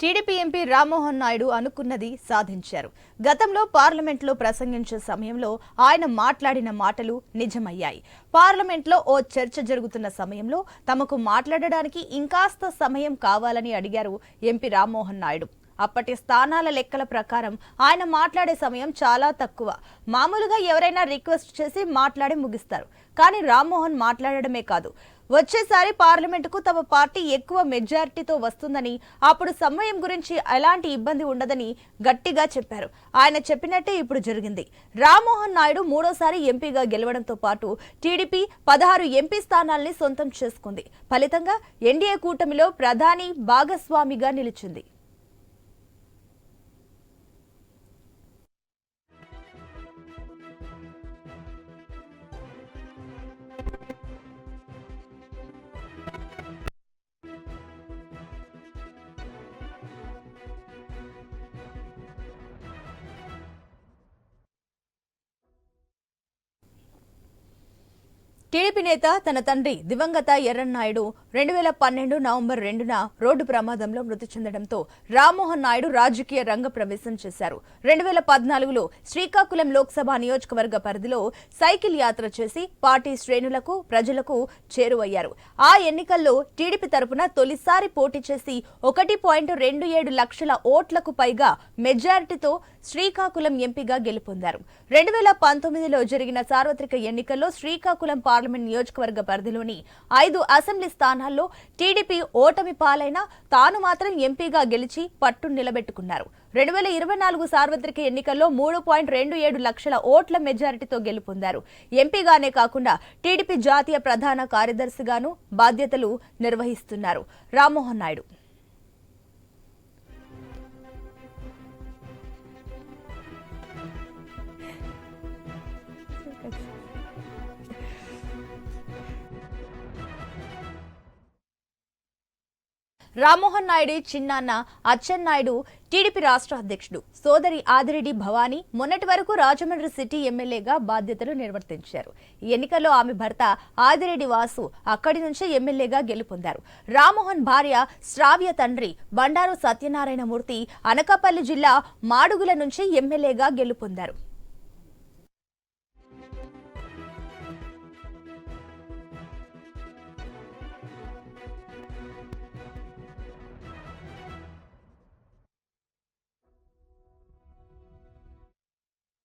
TDP MP Rammohan Naidu అనుకున్నది సాధించారు. గతంలో పార్లమెంట్లో ప్రసంగించే సమయంలో ఆయన మాట్లాడిన మాటలు నిజమయ్యాయి. పార్లమెంట్లో ఓ చర్చ జరుగుతున్న సమయంలో తమకు మాట్లాడడానికి ఇంకాస్త సమయం కావాలని అడిగారు ఎంపీ రామ్మోహన్ నాయుడు. అప్పటి స్థానాల లెక్కల ప్రకారం ఆయన మాట్లాడే సమయం చాలా తక్కువ. మామూలుగా ఎవరైనా రిక్వెస్ట్ చేసి మాట్లాడి ముగిస్తారు. కానీ రామ్మోహన్ మాట్లాడడమే కాదు. వచ్చేసారి పార్లమెంటుకు తమ పార్టీ ఎక్కువ మెజారిటీతో వస్తుందని అప్పుడు సమయం గురించి ఎలాంటి ఇబ్బంది ఉండదని గట్టిగా చెప్పారు. ఆయన చెప్పినట్టే ఇప్పుడు జరిగింది. రామ్మోహన్ నాయుడు మూడోసారి ఎంపీగా గెలవడంతో పాటు టీడీపీ పదహారు ఎంపీ స్థానాల్ని సొంతం చేసుకుంది. ఫలితంగా ఎన్డీఏ కూటమిలో ప్రధాని భాగస్వామిగా నిలిచింది. ¿Qué టీడీపీ నేత తన తండ్రి దివంగత ఎర్రన్నాయుడు రెండు వేల పన్నెండు నవంబర్ రెండున రోడ్డు ప్రమాదంలో మృతి చెందడంతో రామ్మోహన్ నాయుడు రాజకీయ రంగ ప్రవేశం చేశారు. రెండు వేల పద్నాలుగులో శ్రీకాకుళం లోక్సభ నియోజకవర్గ పరిధిలో సైకిల్ యాత్ర చేసి పార్టీ శ్రేణులకు ప్రజలకు చేరువయ్యారు. ఆ ఎన్నికల్లో టీడీపీ తరపున తొలిసారి పోటీ చేసి ఒకటి పాయింట్ రెండు ఏడు లక్షల ఓట్లకు పైగా మెజారిటీతో శ్రీకాకుళం ఎంపీగా గెలుపొందారు. రెండు వేల పంతొమ్మిదిలో జరిగిన సార్వత్రిక ఎన్నికల్లో శ్రీకాకుళం పార్లమెంట్ నియోజకవర్గ పరిధిలోని ఐదు అసెంబ్లీ స్థానాల్లో టీడీపీ ఓటమి పాలైనా తాను మాత్రం ఎంపీగా గెలిచి పట్టు నిలబెట్టుకున్నారు. రెండు వేల ఇరవై నాలుగు సార్వత్రిక ఎన్నికల్లో మూడు పాయింట్ రెండు ఏడు లక్షల ఓట్ల మెజారిటీతో గెలుపొందారు. ఎంపీగానే కాకుండా టీడీపీ జాతీయ ప్రధాన కార్యదర్శిగాను బాధ్యతలు నిర్వహిస్తున్నారు. రామ్మోహన్ నాయుడు. రామ్మోహన్ నాయుడు చిన్నాన్న అచ్చెన్నాయుడు టీడీపీ రాష్ట్ర అధ్యక్షుడు సోదరి ఆదిరెడ్డి భవానీ మొన్నటి వరకు రాజమండ్రి సిటీ ఎమ్మెల్యేగా బాధ్యతలు నిర్వర్తించారు. ఎన్నికల్లో ఆమె భర్త ఆదిరెడ్డి వాసు అక్కడి నుంచే ఎమ్మెల్యేగా గెలుపొందారు. రామ్మోహన్ భార్య శ్రావ్య తండ్రి బండారు సత్యనారాయణమూర్తి అనకాపల్లి జిల్లా మాడుగుల నుంచి ఎమ్మెల్యేగా గెలుపొందారు.